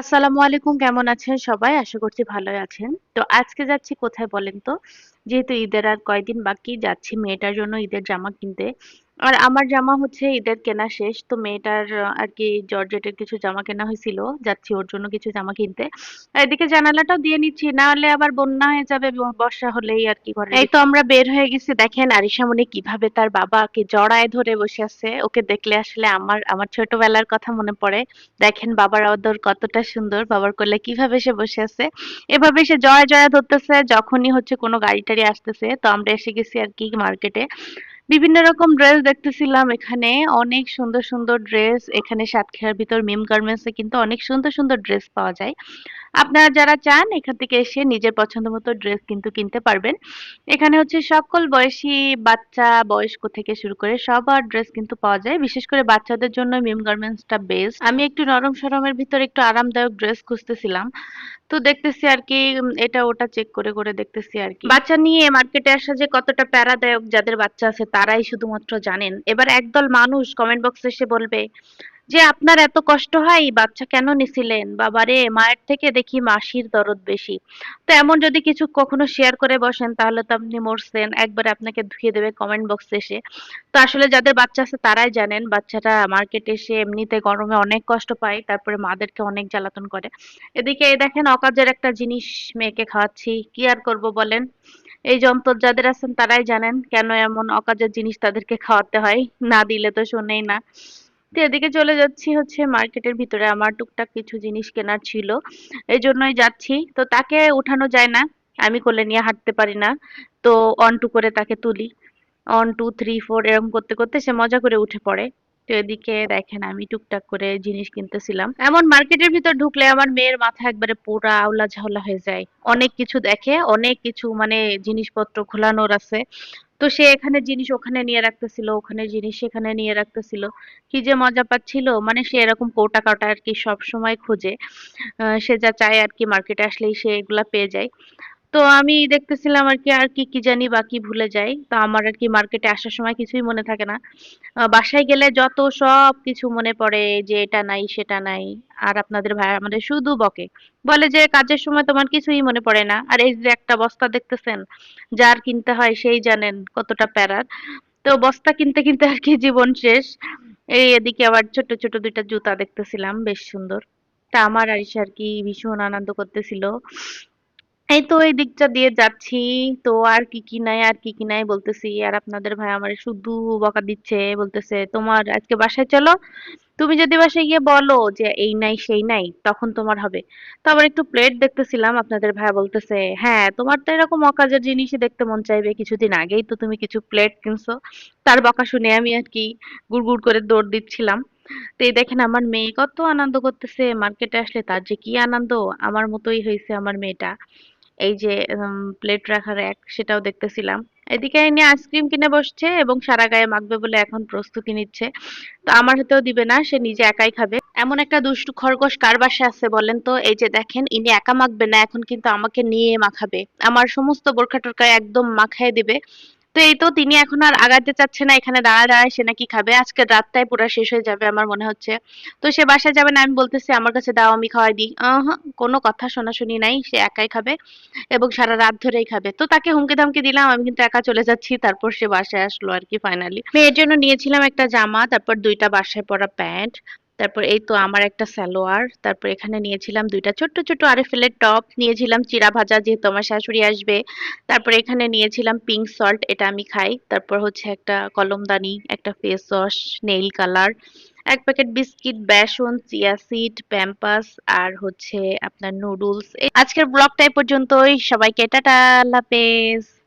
আসসালামু আলাইকুম, কেমন আছেন সবাই? আশা করছি ভালো আছেন। তো আজকে যাচ্ছি কোথায় বলেন তো? যেহেতু ঈদের আর কয়দিন বাকি, যাচ্ছি মেয়েটার জন্য ঈদের জামা কিনতে। আর আমার জামা হচ্ছে ঈদের কেনা শেষ তো মেয়েটার আর কি জর্জেটের কিছু জামা কেনা হয়েছিল যাচ্ছি ওর জন্য কিছু জামা কিনতে। এদিকে জানালাটাও দিয়ে নিচ্ছি না হলে আবার বন্যা হয়ে যাবে বর্ষা হলেই আর কি করে এই তো আমরা বের হয়ে গেছি দেখেন আরিশামণি কীভাবে তার বাবাকে জড়ায় ধরে বসে আছে ওকে দেখলে আসলে আমার আমার ছোটবেলার কথা মনে পড়ে। দেখেন বাবার আদর কতটা সুন্দর বাবার কোলে কীভাবে সে বসে আছে। এভাবে সে জয় জয় ধরতেছে যখনই হচ্ছে কোনো গাড়ি টাড়ি আসতেছে তো আমরা এসে গেছি আর কি মার্কেটে বিভিন্ন রকম ড্রেস দেখতেছিলাম এখানে। অনেক সুন্দর সুন্দর ড্রেস এখানে সাতক্ষীরার ভিতর মিম গার্মেন্টস এ কিন্তু অনেক সুন্দর সুন্দর ড্রেস পাওয়া যায়। আপনারা যারা চান, এখান থেকে এসে নিজের পছন্দ মতো ড্রেস কিন্তু কিনতে পারবেন। এখানে হচ্ছে সকল বয়সী বাচ্চা, বয়স্ক থেকে শুরু করে সবার ড্রেস কিন্তু পাওয়া যায়। বিশেষ করে বাচ্চাদের জন্য মিম গার্মেন্টসটা বেস্ট। আমি একটু নরম সরমের ভিতরে একটু আরামদায়ক ড্রেস খুঁজতেছিলাম। তো দেখতেছি আর কি এটা ওটা চেক করে করে দেখতেছি আর কি। বাচ্চা নিয়ে মার্কেটে আসা যে কতটা প্যারাদায়ক যাদের বাচ্চা আছে, তারাই শুধুমাত্র জানেন। এবার একদল মানুষ কমেন্ট বক্সে এসে বলবে যে আপনার এত কষ্ট হয় বাচ্চা কেন নিছিলেন? বাবারে, মায়ের থেকে দেখি মাসির দরদ বেশি। তো এমন যদি কিছু কখনো শেয়ার করে বসেন, তাহলে তো আপনি মরছেন। একবার আপনাকে ধুয়ে দেবে কমেন্ট বক্সে এসে। তো আসলে যাদের বাচ্চা আছে, তারাই জানেন, বাচ্চাটা মার্কেটে এসে এমনিতে গরমে অনেক কষ্ট পায়, তারপরে মাদেরকে অনেক জ্বালাতন করে। এদিকে এই দেখেন অকাজের একটা জিনিস মেয়েকে খাওয়াচ্ছি। কি আর করব বলেন? এই যন্ত্র যাদের আছেন, তারাই জানেন কেন এমন অকাজের জিনিস তাদেরকে খাওয়াতে হয়। না দিলে তো শোনেই না। তো এদিকে চলে যাচ্ছি হচ্ছে মার্কেটের ভিতরে। আমার টুকটাক কিছু জিনিস কেনার ছিল এই জন্যই যাচ্ছি। তো তাকে উঠানো যায় না, আমি কোলে নিয়ে হাঁটতে পারি না। তো অন টু করে তাকে তুলি। অন টু থ্রি ফোর এরকম করতে করতে সে মজা করে উঠে পড়ে। তো এদিকে দেখেন আমি টুকটাক করে জিনিস কিনতেছিলাম। এমন মার্কেটের ভিতর ঢুকলে আমার মেয়ের মাথা একবারে পুরা আউলা ঝাউলা হয়ে যায়। অনেক কিছু দেখে, অনেক কিছু মানে জিনিসপত্র খোলানোর আছে। তো সে এখানে জিনিস ওখানে নিয়ে রাখতেছিল, ওখানে জিনিস সেখানে নিয়ে রাখতেছিল। কি যে মজা পাচ্ছিল মানে সে এরকম কৌটা কাটা আর কি সব সময় খোঁজে সে যা চায় আর কি মার্কেটে আসলেই সে এগুলা পেয়ে যায়। তো আমি দেখতেছিলাম আর কি আর কি কি জানি বাকি ভুলে যাই। তো আমার আর কি মার্কেটে আসার সময় কিছুই মনে থাকে না। বাসায় গেলে যত সব কিছু মনে পড়ে, যে এটা নাই, সেটা নাই। আর আপনাদের ভাই আমাদের শুধু বকে। বলে যে কাজের সময় তোমার কিছুই মনে পড়ে না। আর এই যে একটা বস্তা দেখতেছেন, যার কিনতে হয় সেই জানেন কতটা প্যারার। তো বস্তা কিনতে কিনতে আর কি জীবন শেষ। এই এদিকে আবার ছোট ছোট দুইটা জুতা দেখতেছিলাম, বেশ সুন্দর। তা আমার আরিশা আর কি ভীষণ আনন্দ করতেছিল। এই তো এই দিকটা দিয়ে যাচ্ছি। তো আর কি কি নাই, আর কি কি নাই বলতেছি। আর আপনাদের ভাই আমার শুধু বকা দিচ্ছে, বলতেছে, তোমার আজকে বাসায় চলো। তুমি যদি বাসায় গিয়ে বলো যে এই নাই, সেই নাই, তখন তোমার হবে। তো আবার একটু প্লেট দেখতেছিলাম, আপনাদের ভাই বলতেছে হ্যাঁ তোমার তো এরকম অকাজের জিনিসই দেখতে মন চাইবে কিছুদিন আগেই, তো তুমি কিছু প্লেট কিনছো। তার বকা শুনে আমি আর কি গুড় গুড় করে দৌড় দিচ্ছিলাম। তো এই দেখেন আমার মেয়ে কত আনন্দ করতেছে মার্কেটে আসলে তার যে কি আনন্দ, আমার মতোই হয়েছে আমার মেয়েটা। এই যে প্লেট রাখার এক সেটাও দেখতেছিলাম। এদিকে এনে আইসক্রিম কিনে বসছে এবং সারা গায়ে মাখবে বলে এখন প্রস্তুতি নিচ্ছে। তো আমার হাতেও দিবে না, সে নিজে একাই খাবে। এমন একটা দুষ্টু খরগোশ কার বাসায় আছে বলেন তো? এই যে দেখেন, ইনি একা মাখবে না, এখন কিন্তু আমাকে নিয়ে মাখাবে। আমার সমস্ত বোরখা টোরকা একদম মাখায় দিবে। তো এই তো তিনি এখন আর আগাতে চাচ্ছে না, এখানে দাঁড়ায় দাঁড়ায় সে নাকি খাবে। আজকে রাতটাই পুরো শেষ হয়ে যাবে আমার মনে হচ্ছে। তো সে বাসায় যাবে না, আমি বলতেছি, আমার কাছে দাও, আমি খাওয়াই দিই। কোনো কথা শোনাশুনি নাই, সে একাই খাবে এবং সারা রাত ধরেই খাবে। তো তাকে হুমকি ধামকি দিলাম, আমি কিন্তু একা চলে যাচ্ছি, তারপর সে বাসায় আসলো আর কি ফাইনালি মেয়ের জন্য নিয়েছিলাম একটা জামা, তারপর দুইটা বাসায় পরা প্যান্ট। তারপর এই তো আমার একটা সালোয়ার, তারপর এখানে নিয়েছিলাম দুইটা ছোট্ট আরএফএল এর টপ, নিয়েছিলাম চিড়া ভাজা যেহেতু আমার শাশুড়ি আসবে, তারপর এখানে নিয়েছিলাম পিঙ্ক সল্ট এটা আমি খাই, তারপর হচ্ছে একটা কলমদানি একটা ফেস ওয়াশ নেইল কালার এক প্যাকেট বিস্কিট বেসন, চিয়া সিড প্যাম্পাস আর হচ্ছে আপনার নুডলস আজকের ব্লগটা এই পর্যন্তই, সবাইকে টাটা, আল্লাহ হাফেজ।